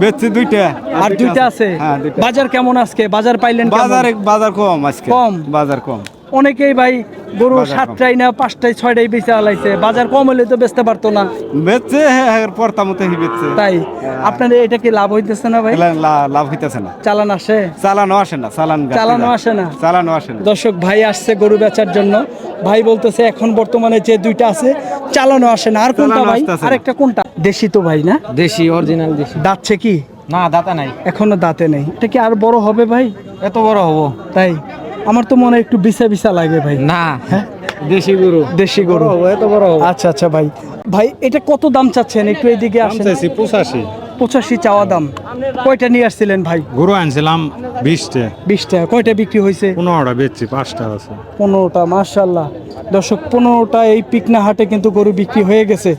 বেচছি দুইটা। আর দুইটা আছে। হ্যাঁ বাজার কেমন আজকে? বাজার পাইলেন বাজার বাজার কম আজকে। কম? বাজার কম। অনেকেই ভাই গরু সাতটাই না পাঁচটাই ছয়টাই বেঁচে আলাইছে বাজার কম হলে তো বেচতে পারতো না। বেচছে হ্যাঁ পড়তা মতো বেচছে। তাই? আপনার এটা কি লাভ হইতেছে না ভাই? লা- লাভ হইতেছে না। চালান আসে? চালানো আসে না চালান চালানো আসে না? চালানো আসে না। দর্শক ভাই আসছে গরু বেচার জন্য। ভাই বলতেছে এখন বর্তমানে যে দুইটা আছে চালানো আসে না। আর কোনটা ভাই। আরেকটা কোনটা? দেশি তো ভাই না? দেশি অরিজিনাল দেশি। দাঁতছে কি? না দাতা নাই। এখনও দাঁতে নেই। এটা কি আর বড় হবে ভাই? এত বড় হব। তাই? আমার তো মনে একটু বিছা বিছা লাগে ভাই। না দেশি গরু। দেশি গরু। এত বড় আচ্ছা আচ্ছা ভাই। ভাই এটা কত দাম চাচ্ছেন? একটু এদিকে আসেন। পঁচাশি। পঁচাশি চাওয়া দাম। কয়টা নিয়ে আসছিলেন ভাই? গরু আনছিলাম বিশটা বিশটা কয়টা বিক্রি হয়েছে? পনেরোটা বেচছি পাঁচটা আছে। পনেরোটা মার্শাল্লাহ দর্শক পনেরোটা এই পিকনা হাটে কিন্তু গরু বিক্রি হয়ে গেছে।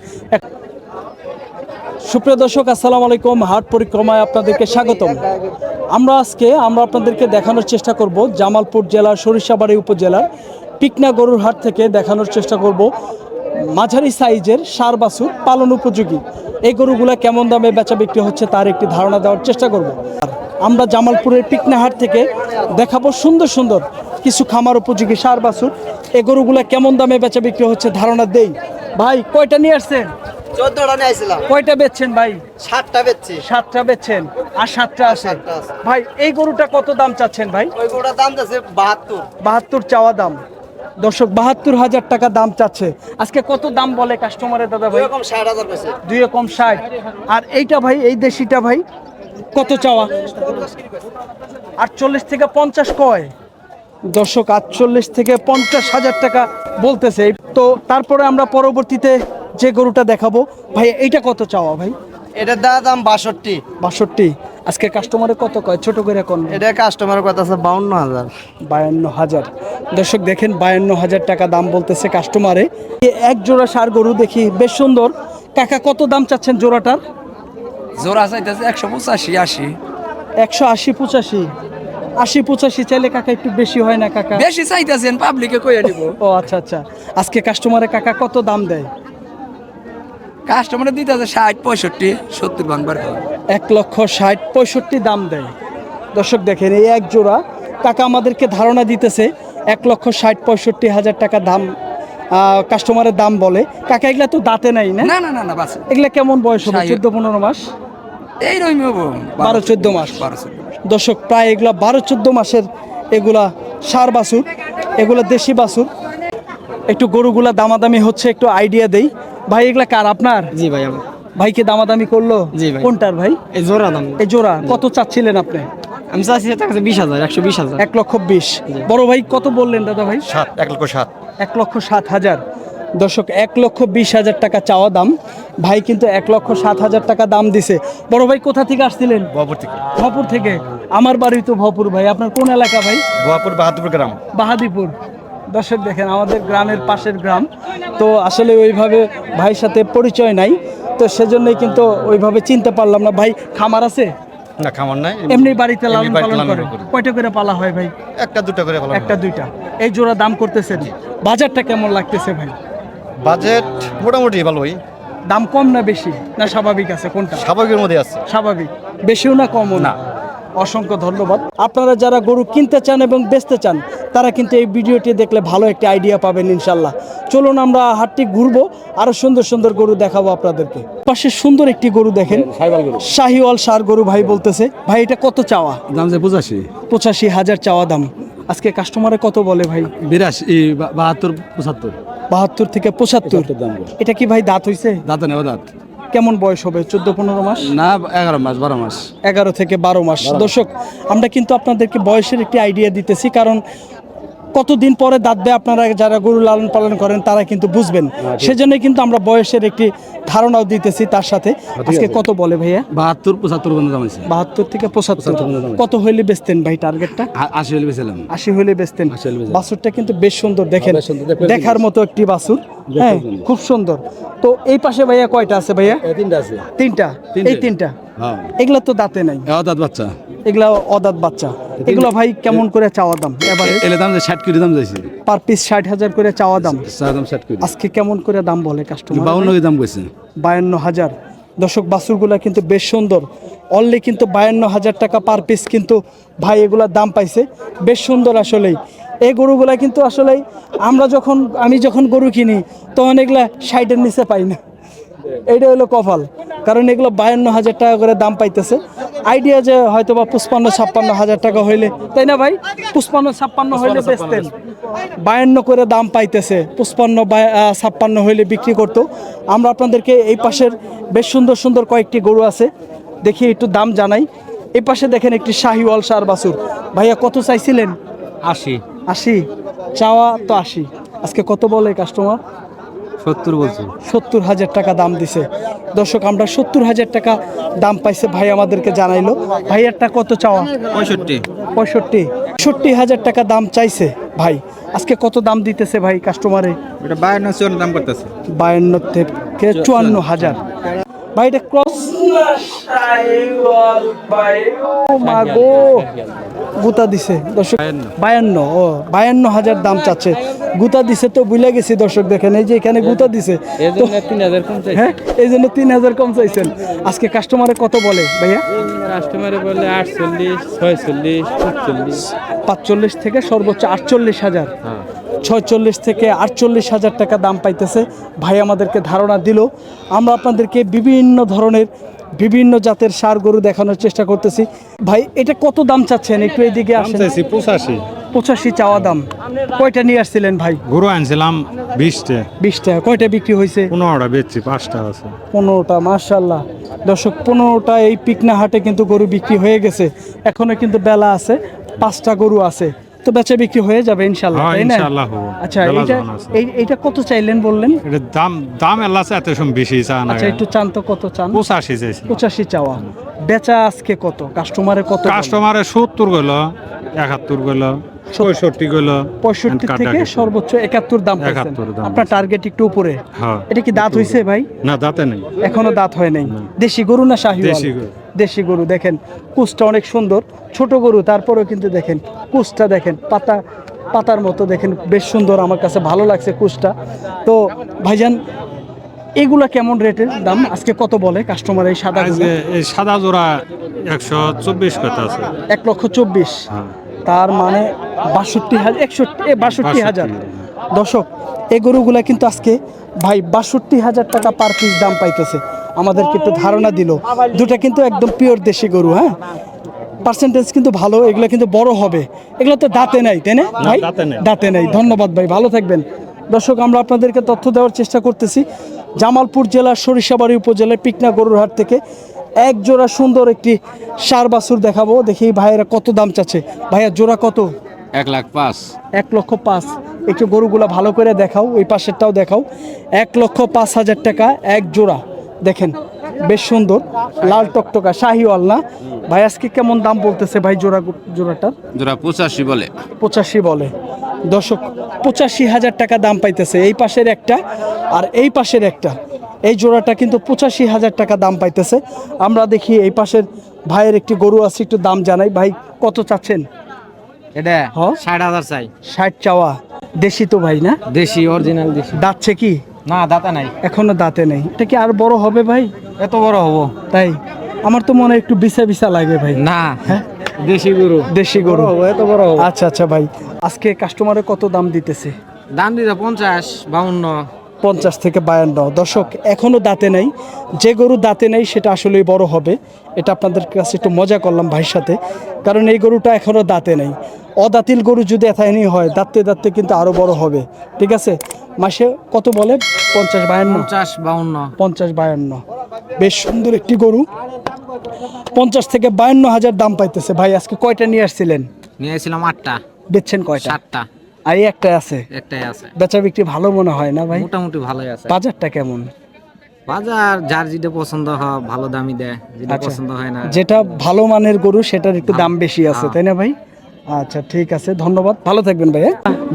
সুপ্রিয় দর্শক, আসসালামু আলাইকুম। হাট পরিক্রমায় আপনাদেরকে স্বাগতম। আমরা আজকে, আমরা আপনাদেরকে দেখানোর চেষ্টা করব জামালপুর জেলার সরিষাবাড়ি উপজেলার পিকনা গরুর হাট থেকে দেখানোর চেষ্টা করব। মাঝারি সাইজের সার বাছুর পালন উপযোগী। এই গরুগুলা কেমন দামে বেচা বিক্রি হচ্ছে তার একটি ধারণা দেওয়ার চেষ্টা করব। আমরা জামালপুরের পিকনা হাট থেকে দেখাবো সুন্দর সুন্দর কিছু খামার উপযোগী সার বাছুর। এই গরুগুলা কেমন দামে বেচা বিক্রি হচ্ছে ধারণা দেই। ভাই, কয়টা নিয়ে আসছেন? চোদ্দটা নিয়েছিলাম কয়টা বেচছেন ভাই? সাতটা বেচছি। সাতটা বেচছেন আর সাতটা আছে। ভাই এই গরুটা কত দাম চাচ্ছেন ভাই? ওই গোটা দাম যাচ্ছে বাহাত্তর। বাহাত্তর চাওয়া দাম। দর্শক বাহাত্তর হাজার টাকা দাম চাচ্ছে। আজকে কত দাম বলে কাস্টমারের দাদা ভাই? এরকম ষাট হাজার দুই কম ষাট। আর এইটা ভাই এই দেশিটা ভাই কত চাওয়া? আটচল্লিশ থেকে পঞ্চাশ কয়? দর্শক আটচল্লিশ থেকে পঞ্চাশ হাজার টাকা বলতেছে। তো তারপরে আমরা পরবর্তীতে যে গরুটা দেখাবো ভাই এইটা কত চাওয়া ভাই? এটার দাম বাষট্টি। বাষট্টি। আজকে কাস্টমারে কত কয়? ছোট করে কোন? এটা কাস্টমারের কথা আছে বাউন্ন হাজার। বায়ান্ন হাজার। দর্শক দেখেন বায়ান্ন হাজার টাকা দাম বলতেছে কাস্টমারে এক জোড়া সার গরু দেখি বেশ সুন্দর। কাকা কত দাম চাচ্ছেন জোড়াটার? জোড়া চাইতেছে একশো পঁচাশি আশি। একশো আশি পঁচাশি। আশি পঁচাশি চাইলে কাকা একটু বেশি হয় না কাকা? বেশি চাইতেছেন পাবলিকে কইয়া দিব। ও আচ্ছা আচ্ছা। আজকে কাস্টমারে কাকা কত দাম দেয়? কাস্টমারে দিতেছে ষাট পঁয়ষট্টি সত্তর ভাঙবার এক লক্ষ ষাট পঁয়ষট্টি দাম দেয়। দর্শক দেখেন এই এক জোড়া কাকা আমাদেরকে ধারণা দিতেছে এক লক্ষ ষাট পঁয়ষট্টি হাজার টাকা দাম কাস্টমারের দাম বলে। কাকা এগুলা তো দাঁতে নাই না? না না না বাস। এগুলা কেমন বয়স হবে? চোদ্দ পনেরো মাস? এই বারো চোদ্দ মাস। বারো দর্শক প্রায় এগুলা বারো চোদ্দ মাসের এগুলা সার বাছুর এগুলা দেশি বাছুর। একটু গরুগুলা দামাদামি হচ্ছে একটু আইডিয়া দেই। ভাই এগুলা কার? আপনার? জি ভাই আমার। ভাইকে দামাদামি করল? জি ভাই। কোনটার ভাই? এই জোড়া দাম। এই জোড়া কত চাচ্ছিলেন আপনি? আমি চাচ্ছি তার কাছে বিশ হাজার একশো বিশ হাজার। এক লক্ষ বিশ। বড় ভাই কত বললেন দাদা ভাই? সাত এক লক্ষ সাত। এক লক্ষ সাত হাজার। দর্শক এক লক্ষ বিশ হাজার টাকা চাওয়া দাম। ভাই কিন্তু এক লক্ষ সাত হাজার টাকা দাম দিছে। বড় ভাই কোথা থেকে আসছিলেন? গোয়াপুর থেকে। ভপুর থেকে। আমার বাড়ি তো ভপুর ভাই। আপনার কোন এলাকা ভাই? গোয়াপুর বাহাদুর গ্রাম। বাহাদিপুর দর্শক দেখেন আমাদের গ্রামের পাশের গ্রাম। তো আসলে ওইভাবে ভাইয়ের সাথে পরিচয় নাই তো সেজন্যই কিন্তু ওইভাবে চিনতে পারলাম না। ভাই খামার আছে? না খামার নাই। এমনি বাড়িতে লালন পালন করে। কয়টা করে পালা হয় ভাই? একটা দুটা করে ভালো একটা দুইটা। এই জোড়া দাম করতেছেন বাজারটা কেমন লাগতেছে ভাই? বাজেট মোটামুটি ভালোই দাম কম না বেশি? না স্বাভাবিক আছে কোনটা? স্বাভাবিকের মধ্যে আছে। স্বাভাবিক। বেশিও না কমও না। অসংখ্য ধন্যবাদ। আপনারা যারা গরু কিনতে চান এবং বেচতে চান তারা কিন্তু এই ভিডিওটি দেখলে ভালো একটি আইডিয়া পাবেন ইনশাল্লাহ চলুন আমরা হাটটি ঘুরবো আরও সুন্দর সুন্দর গরু দেখাবো আপনাদেরকে। পাশে সুন্দর একটি গরু দেখেন শাহিওয়াল সার গরু ভাই বলতেছে ভাই এটা কত চাওয়া? দাম যে পঁচাশি। পঁচাশি হাজার চাওয়া দাম। আজকে কাস্টমারে কত বলে ভাই? বিরাশি বাহাত্তর পঁচাত্তর। বাহাত্তর থেকে পঁচাত্তর। দাম। এটা কি ভাই দাঁত হইছে? দাঁত নেই দাঁত। কেমন বয়স হবে? চোদ্দ পনেরো মাস? না এগারো মাস বারো মাস। এগারো থেকে বারো মাস। দর্শক আমরা কিন্তু আপনাদেরকে বয়সের একটি আইডিয়া দিতেছি কারণ কতদিন পরে দাঁত দেয় আপনারা যারা গরু লালন পালন করেন তারা কিন্তু বুঝবেন। সেজন্য কিন্তু আমরা বয়সের একটি ধারণাও দিতেছি তার সাথে। আজকে কত বলে ভাইয়া? বাহাত্তর পঁচাত্তর পর্যন্ত দাম আছে বাহাত্তর থেকে পঁচাত্তর। কত হইলে বেচতেন ভাই টার্গেটটা আশি হইলে বেচতেন। আশি হইলে বেচতাম। বাছুরটা কিন্তু বেশ সুন্দর দেখেন। সুন্দর, দেখার মতো একটি বাসুর হ্যাঁ খুব সুন্দর। তো এই পাশে ভাইয়া কয়টা আছে ভাইয়া? তিনটা আছে। তিনটা। এই তিনটা। হ্যাঁ। এগুলা তো দাঁতে নাই। এগারো দাঁত বাচ্চা। এগুলা অদাত বাচ্চা। এগুলো ভাই কেমন করে চাওয়া দাম? এবারে এলে দাম ষাট কোটি দাম যাইছে। পার পিস ষাট হাজার করে চাওয়া দাম। দাম ষাট কোটি আজকে কেমন করে দাম বলে কাস্টমার বাউন্ন দাম কইছে। বায়ান্ন হাজার। দর্শক বাছুরগুলা কিন্তু বেশ সুন্দর। অনলি কিন্তু বায়ান্ন হাজার টাকা পার পিস কিন্তু ভাই এগুলার দাম পাইছে। বেশ সুন্দর আসলেই। এই গরুগুলা কিন্তু আসলে আমরা যখন আমি যখন গরু কিনি তখন এগুলা ষাটের নিচে পাই না। এইটা হলো কপাল। কারণ এগুলো বায়ান্ন হাজার টাকা করে দাম পাইতেছে। আইডিয়া যে হয়তো বা পুষ্পান্ন ছাপ্পান্ন হাজার টাকা হইলে তাই না ভাই? পুষ্পান্ন ছাপ্পান্ন হইলে বেচতেন। বায়ান্ন করে দাম পাইতেছে। পুষ্পান্ন ছাপ্পান্ন হইলে বিক্রি করতো। আমরা আপনাদেরকে এই পাশের বেশ সুন্দর সুন্দর কয়েকটি গরু আছে। দেখি একটু দাম জানাই। এই পাশে দেখেন একটি শাহিওয়াল সার বাসুর ভাইয়া কত চাইছিলেন? আশি। আশি? চাওয়া তো আশি। আজকে কত বলে কাস্টমার সত্তর বলছি সত্তর হাজার টাকা দাম দিছে। দর্শক আমরা সত্তর হাজার টাকা দাম পাইছে ভাই আমাদেরকে জানাইলো। ভাইয়ারটা কত চাওয়া? পঁয়ষট্টি। পঁয়ষট্টি। ষট্টি হাজার টাকা দাম চাইছে ভাই। আজকে কত দাম দিতেছে ভাই কাস্টমারে এটা বায়ান্ন চুয়ান্ন দাম করতেছে। বায়ান্ন থেকে চুয়ান্ন হাজার। ভাই এটা ক্রস মাগো গুতা দিছে দর্শক। বায়ান্ন। ও বায়ান্ন হাজার দাম চাচ্ছে। গুতা দিছে তো বুঝলে গেছি দর্শক দেখেন এই যে এখানে গুতা দিছে। হ্যাঁ এই জন্য তিন হাজার কম চাইছেন। আজকে কাস্টমারে কত বলে ভাইয়া? কাস্টমারে বললে আটচল্লিশ ছয়চল্লিশ সাতচল্লিশ। পাঁচচল্লিশ থেকে সর্বোচ্চ আটচল্লিশ হাজার। ছয়চল্লিশ থেকে আটচল্লিশ হাজার টাকা দাম পাইতেছে। ভাই আমাদেরকে ধারণা দিল। আমরা আপনাদেরকে বিভিন্ন ধরনের বিভিন্ন জাতের সার গরু দেখানোর চেষ্টা করতেছি। ভাই এটা কত দাম চাচ্ছেন? একটু এইদিকে আসেন। চাইছি পঁচাশি। পঁচাশি চাওয়া দাম। কয়টা নিয়ে আসছিলেন ভাই? গরু আনছিলাম বিশটা। বিশটা। কয়টা বিক্রি হয়েছে? পনেরোটা বেচছি পাঁচটা আছে। পনেরোটা মার্শাল্লাহ দর্শক পনেরোটা এই পিকনা হাটে কিন্তু গরু বিক্রি হয়ে গেছে। এখনও কিন্তু বেলা আছে পাঁচটা গরু আছে। তো বেচা বিক্রি হয়ে যাবে ইনশাল্লাহ হ্যাঁ, তাই না? ইনশাআল্লাহ হবে। আচ্ছা বেলা এইটা যখন আছে। এই- এইটা কত চাইলেন বললেন? এটা দাম দাম এল্লা এত সময় বেশি চা না আচ্ছা একটু চান তো কত চান? পঁচাশি চাইছি। পঁচাশি চাওয়া। বেচা আজকে কত? কাস্টমারে কত বলে? কাস্টমারে সত্তর গেল একাত্তর গেল পঁয়ষট্টি গেল পঁয়ষট্টি থেকে সর্বোচ্চ একাত্তর দাম দাম আপনার টার্গেট একটু উপরে। হ্যাঁ। এটা কি দাঁত হইছে ভাই? না দাঁতে নেই। এখনও দাঁত হয় নাই। দেশি গরু না শাহি দেশি গরু। দেশি গরু দেখেন কুচটা অনেক সুন্দর ছোট গরু তারপরেও কিন্তু দেখেন কুচটা দেখেন পাতা পাতার মতো দেখেন বেশ সুন্দর আমার কাছে ভালো লাগছে কুচটা। তো ভাইজান এগুলা কেমন রেটের দাম? আজকে কত বলে কাস্টমার এই সাদা এই সাদা জোড়া একশো চব্বিশ আছে। এক লক্ষ চব্বিশ। হ্যাঁ। তার মানে বাষট্টি হাজার একষট্টি বাষট্টি হাজার। দশক এই গরুগুলা কিন্তু আজকে ভাই বাষট্টি হাজার টাকা পার পিস দাম পাইতেছে। আমাদেরকে একটু ধারণা দিল। দুটা কিন্তু একদম পিওর দেশি গরু হ্যাঁ? পার্সেন্টেজ কিন্তু ভালো এগুলো কিন্তু বড় হবে। এগুলো তো দাঁতে নাই তাই না? ভাই? দাঁতে নেই। ধন্যবাদ ভাই ভালো থাকবেন। দর্শক আমরা আপনাদেরকে তথ্য দেওয়ার চেষ্টা করতেছি। জামালপুর জেলার সরিষাবাড়ি উপজেলার পিকনা গরুর হাট থেকে এক জোড়া সুন্দর একটি সার বাছুর দেখাবো। দেখি ভাইয়েরা কত দাম চাচ্ছে। ভাইয়া জোড়া কত? এক লাখ পাঁচ। এক লক্ষ পাঁচ। একটু গরুগুলা ভালো করে দেখাও ওই পাশেরটাও দেখাও। এক লক্ষ পাঁচ হাজার টাকা এক জোড়া। দেখেন বেশ সুন্দর লাল টকটকা শাহিওয়াল না ভাই আজকে কেমন দাম বলতেছে ভাই জোড়া জোড়াটার জোড়া পঁচাশি বলে। পঁচাশি বলে। দর্শক পঁচাশি হাজার টাকা দাম পাইতেছে এই পাশের একটা। আর এই পাশের একটা এই জোড়াটা কিন্তু পঁচাশি হাজার টাকা দাম পাইতেছে। আমরা দেখি এই পাশের ভাইয়ের একটি গরু আছে একটু দাম জানাই। ভাই কত চাচ্ছেন? এটা? ষাট হাজার চাই। ষাট চাওয়া। দেশি তো ভাই না? দেশি অরিজিনাল দেশি। দাঁতছে কি? না দাতা নাই। এখনও দাঁতে নেই। এটা কি আর বড় হবে ভাই? এত বড় হব। তাই আমার তো মনে হয় একটু বিছা বিছা লাগে ভাই। না দেশি গরু। দেশি গরু। এত বড় হব। আচ্ছা আচ্ছা ভাই আজকে কাস্টমারে কত দাম দিতেছে? দাম দিতে পঞ্চাশ বাউন্ন। পঞ্চাশ থেকে বায়ান্ন। দর্শক এখনও দাঁতে নেই। যে গরু দাঁতে নেই সেটা আসলেই বড় হবে। এটা আপনাদের কাছে একটু মজা করলাম ভাইয়ের সাথে। কারণ এই গরুটা এখনও দাঁতে নেই। অদাতিল গরু যদি এথায়নি হয় দাঁততে দাঁততে কিন্তু আরও বড় হবে। ঠিক আছে? মাসে কত বলে? পঞ্চাশ বায়ান্ন। পঞ্চাশ বাউন্ন। পঞ্চাশ বায়ান্ন। বেশ সুন্দর একটি গরু। পঞ্চাশ থেকে বায়ান্ন হাজার দাম পাইতেছে। ভাই আজকে কয়টা নিয়ে আসছিলেন? নিয়ে এসেছিলাম আটটা। বেচছেন কয়টা? সাতটা। আর এই একটা আছে? একটাই আছে। বেচা বিক্রি ভালো মনে হয় না ভাই? মোটামুটি ভালোই আছে। বাজারটা কেমন? বাজার যার যেটা পছন্দ হয় ভালো দামই দেয়। যেটা আচ্ছা। পছন্দ হয় না। যেটা ভালো মানের গরু সেটার একটু দাম বেশি আছে তাই না ভাই? আচ্ছা ঠিক আছে ধন্যবাদ। ভালো থাকবেন ভাই?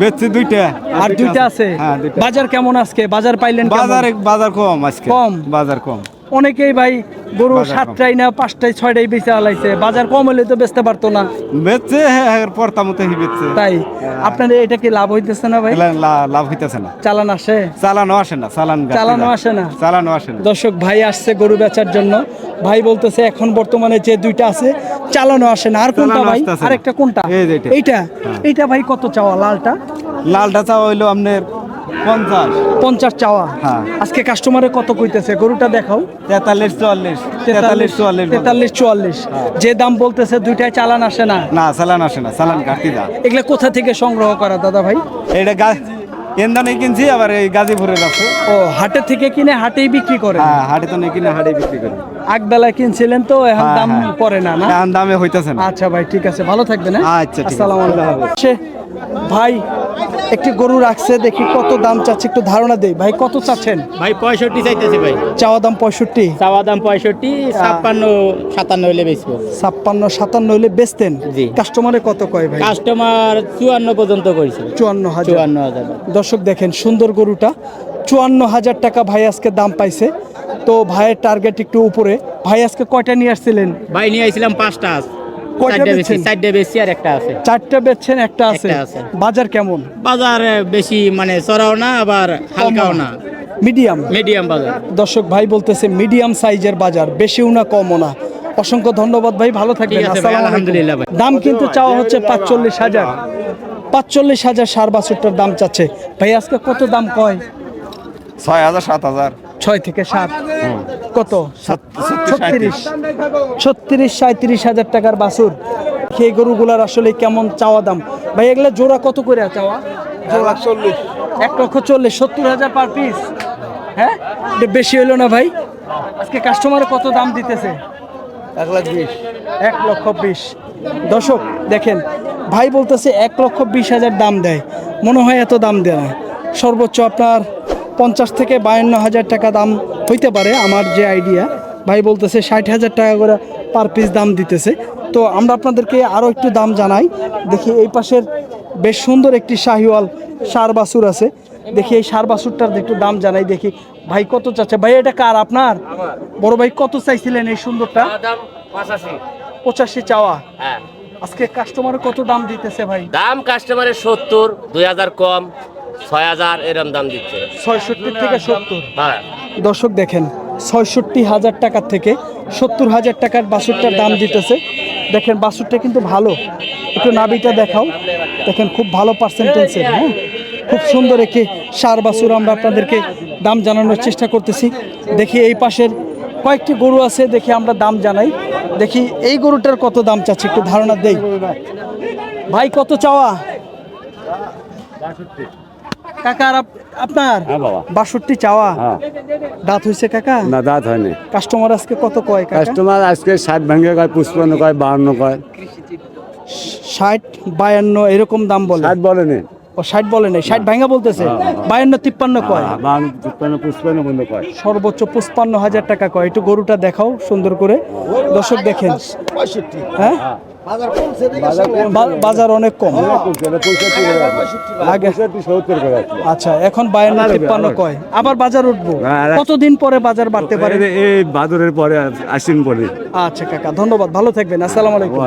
বেচছি দুইটা। আর দুইটা আছে। হ্যাঁ বাজার কেমন আজকে? বাজার পাইলেন? বাজার বাজার কম আজকে। কম? বাজার কম। অনেকেই ভাই গরু সাতটাই না পাঁচটায় ছয়টাই বেঁচে আলাইছে বাজার কম হলে তো বেচতে পারতো না। বেচছে হ্যাঁ পড়তা বেচছে। তাই? আপনাদের এটা কি লাভ হইতেছে না ভাই? লাভ হইতেছে না। চালান আসে? চালানো আসে না চালান চালানো আসে না? চালানো আসে না। দর্শক ভাই আসছে গরু বেচার জন্য। ভাই বলতেছে এখন বর্তমানে যে দুইটা আছে চালানো আসে না। আর কোনটা ভাই। আরেকটা কোনটা। এইটা? এইটা ভাই কত চাওয়া লালটা? লালটা চাওয়া হইল আপনার পঞ্চাশ। পঞ্চাশ চাওয়া। হ্যাঁ। আজকে কাস্টমারে কত কইতেছে? গরুটা দেখাও। তেতাল্লিশ চুয়াল্লিশ। তেতাল্লিশ চুয়াল্লিশ তেতাল্লিশ চুয়াল্লিশ। যে দাম বলতেছে দুইটাই চালান আসে না? না চালান আসে না চালান কাটতি দা এগুলা কোথা থেকে সংগ্রহ করা দাদা ভাই? এইটা গা- এন্দানে কিনছি আবার এই গাজীপুরের আছে ও হাটে থেকে কিনে হাটেই বিক্রি করে? হ্যাঁ হাটে তো নেই কিনে হাটেই বিক্রি করি। আগবেলায় কিনছিলেন তো এখন হ্যাঁ, দাম হ্যাঁ। পড়ে না না? এখন দামে হইতেছে না। আচ্ছা ভাই ঠিক আছে ভালো থাকবেন হ্যাঁ? আচ্ছা, আসসালামু আলাইকুম। ভাই একটি গরু রাখছে দেখি কত দাম চাচ্ছে একটু ধারণা দেই। ভাই কত চাচ্ছেন? ভাই পঁয়ষট্টি চাইতেছি ভাই। চাওয়া দাম পঁয়ষট্টি? চাওয়া দাম পঁয়ষট্টি ছাপ্পান্ন সাতান্ন হইলে বেচবো। ছাপ্পান্ন সাতান্ন হলে বেচতেন? জি। কাস্টমারে কত কয় ভাই? কাস্টমার চুয়ান্ন পর্যন্ত করেছে চুয়ান্ন হাজার। চুয়ান্ন হাজার। দর্শক দেখেন সুন্দর গরুটা। চুয়ান্ন হাজার টাকা ভাই আজকে দাম পাইছে। তো ভাইয়ের টার্গেট একটু উপরে। ভাই আজকে কয়টা নিয়ে আসছিলেন? ভাই নিয়ে আইছিলাম পাঁচটা চারটে বেচছেন? আর একটা আছে। চারটা বেচছেন একটা আছে। বাজার কেমন? বাজার বেশি মানে চড়াও না আবার হালকাও না। মিডিয়াম? মিডিয়াম বাজার। দর্শক ভাই বলতেছে মিডিয়াম সাইজের বাজার বেশিও না কমও না। অসংখ্য ধন্যবাদ ভাই ভালো থাকবেন। আলহামদুলিল্লাহ দাম কিন্তু চাওয়া হচ্ছে পাঁচচল্লিশ হাজার। পাঁচচল্লিশ হাজার সার বাছুরটার দাম চাচ্ছে। ভাই আজকে কত দাম কয়? ছয় হাজার সাত হাজার। ছয় থেকে সাত। কত? ছত্রিশ। ছত্রিশ সাঁত্রিশ হাজার টাকার বাছুর। সেই গরুগুলার আসলে কেমন চাওয়া দাম? ভাই এগুলা জোড়া কত করে চাওয়া? জোড়া চল্লিশ। এক লক্ষ চল্লিশ সত্তর হাজার পার পিস হ্যাঁ? এটা বেশি হইল না ভাই? আজকে কাস্টমারে কত দাম দিতেছে? এক লাখ বিশ। এক লক্ষ বিশ। দর্শক দেখেন ভাই বলতেছে এক লক্ষ বিশ হাজার দাম দেয়। মনে হয় এত দাম দেয় না। সর্বোচ্চ আপনার পঞ্চাশ থেকে বায়ান্ন হাজার টাকা দাম হইতে পারে আমার যে আইডিয়া ভাই বলতেছে ষাট হাজার টাকা করে পার পিস দাম দিতেছে। তো আমরা আপনাদেরকে আরও একটু দাম জানাই। দেখি এই পাশের বেশ সুন্দর একটি শাহিওয়াল সার বাছুর আছে। দেখি এই সার বাছুরটার একটু দাম জানাই দেখি ভাই কত চাচ্ছে। ভাই এটা কার আপনার? বড় ভাই কত চাইছিলেন এই সুন্দরটা? পঁচাশি। চাওয়া। আজকে কাস্টমার কত দাম দিতেছে ভাই? দাম কাস্টমারের সত্তর দুই হাজার কম। ছয় হাজার এরম দাম দিচ্ছে। ছয়ষট্টি থেকে সত্তর। হ্যাঁ। দর্শক দেখেন ছয়ষট্টি হাজার টাকার থেকে সত্তর হাজার টাকার বাছুরটার দাম দিতেছে। দেখেন বাছুরটা কিন্তু ভালো। একটু নাবিটা দেখাও। দেখেন খুব ভালো পার্সেন্টেন্সের হ্যাঁ? খুব সুন্দর একটি সার বাছুর আমরা আপনাদেরকে দাম জানানোর চেষ্টা করতেছি। দেখি এই পাশের কয়েকটি গরু আছে দেখি আমরা দাম জানাই। দেখি এই গরুটার কত দাম চাচ্ছে একটু ধারণা দেই। ভাই কত চাওয়া? কাকা আর আপ- আপনার? বাষট্টি চাওয়া। দাঁত হয়েছে কাকা? না দাঁত হয়নি। কাস্টমার আজকে কত কয় কাস্টমার আজকে ষাট ভেঙে কয় পুষ্পান্ন কয় বাহান্ন কয়। ষাট বায়ান্ন এরকম দাম বলে। ষাট বলেনি। ও ষাট বলে নাই ষাট ভাঙা বলতেছে। বায়ান্ন তিপ্পান্ন কয়? বাহান্ন পুষ্পান্ন পুষ্পান্ন বন্ধ কয়? সর্বোচ্চ পঁচপান্ন হাজার টাকা কয়? একটু গরুটা দেখাও সুন্দর করে। দর্শক দেখেন। হ্যাঁ? বাজার অনেক কম। আগে আচ্ছা এখন বায়ান্ন তিপ্পান্ন কয়? আবার বাজার উঠবো। হ্যাঁ, কতদিন পরে বাজার বাড়তে পারে? এই বাদরের পরে আসিন বলে আচ্ছা কাকা ধন্যবাদ। ভালো থাকবেন। আসসালামু আলাইকুম।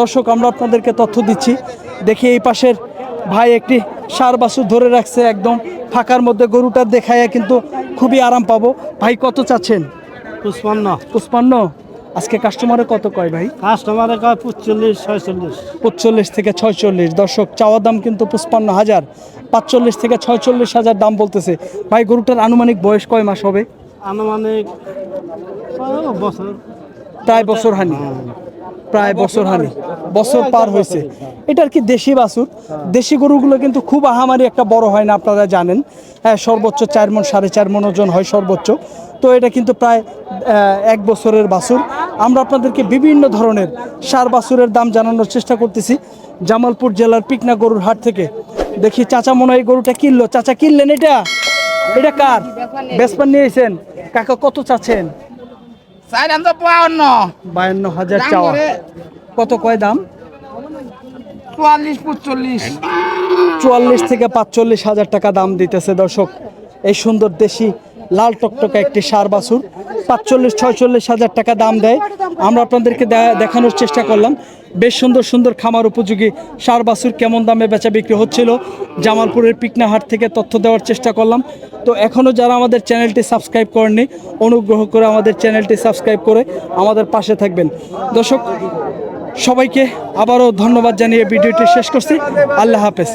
দর্শক আমরা আপনাদেরকে তথ্য দিচ্ছি। দেখি এই পাশের ভাই একটি সার বাছুর ধরে রাখছে একদম ফাঁকার মধ্যে গরুটা দেখায় কিন্তু খুবই আরাম পাবো। ভাই কত চাচ্ছেন? পুষ্পান্ন। পুষ্পান্ন? আজকে কাস্টমারে কত কয় ভাই? কাস্টমারে কয় পঁচল্লিশ ছয়চল্লিশ। পঁচল্লিশ থেকে ছয়চল্লিশ। দর্শক চাওয়া দাম কিন্তু পঁচপান্ন হাজার। পাঁচচল্লিশ থেকে ছয়চল্লিশ হাজার দাম বলতেছে। ভাই গরুটার আনুমানিক বয়স কয় মাস হবে? আনুমানিক বছর। প্রায় বছর হানি। প্রায় বছর হানি। বছর পার হয়েছে। এটার কি দেশি বাছুর? দেশি গরুগুলো কিন্তু খুব আহামারি একটা বড় হয় না আপনারা জানেন। হ্যাঁ সর্বোচ্চ চার মন সাড়ে চার মন ওজন হয় সর্বোচ্চ। তো এটা কিন্তু প্রায় এক বছরের বাছুর। আমরা আপনাদেরকে বিভিন্ন ধরনের সার বাছুরের দাম জানানোর চেষ্টা করতেছি। জামালপুর জেলার পিকনা গরুর হাট থেকে। দেখি চাচা মনে হয় গরুটা কিনলো। চাচা কিনলেন এটা? এটা কার? বেসপান নিয়েছেন কাকা কত চাচ্ছেন? বায়ান্ন হাজার চাওয়া কত কয় দাম? চুয়াল্লিশ থেকে পাঁচচল্লিশ হাজার টাকা দাম দিতেছে দর্শক। এই সুন্দর দেশি লাল টকটকে একটি সার বাছুর, পাঁচচল্লিশ, ছয়চল্লিশ হাজার টাকা দাম দেয়। আমরা আপনাদেরকে দেখানোর চেষ্টা করলাম। বেশ সুন্দর সুন্দর খামার উপযোগী সার বাছুর কেমন দামে বেচা বিক্রি হচ্ছিল, জামালপুরের পিকনাহাট থেকে তথ্য দেওয়ার চেষ্টা করলাম। তো এখনও যারা আমাদের চ্যানেলটি সাবস্ক্রাইব করেননি, অনুগ্রহ করে আমাদের চ্যানেলটি সাবস্ক্রাইব করে আমাদের পাশে থাকবেন। দর্শক, সবাইকে আবারও ধন্যবাদ জানিয়ে ভিডিওটি শেষ করছি। আল্লাহ হাফেজ।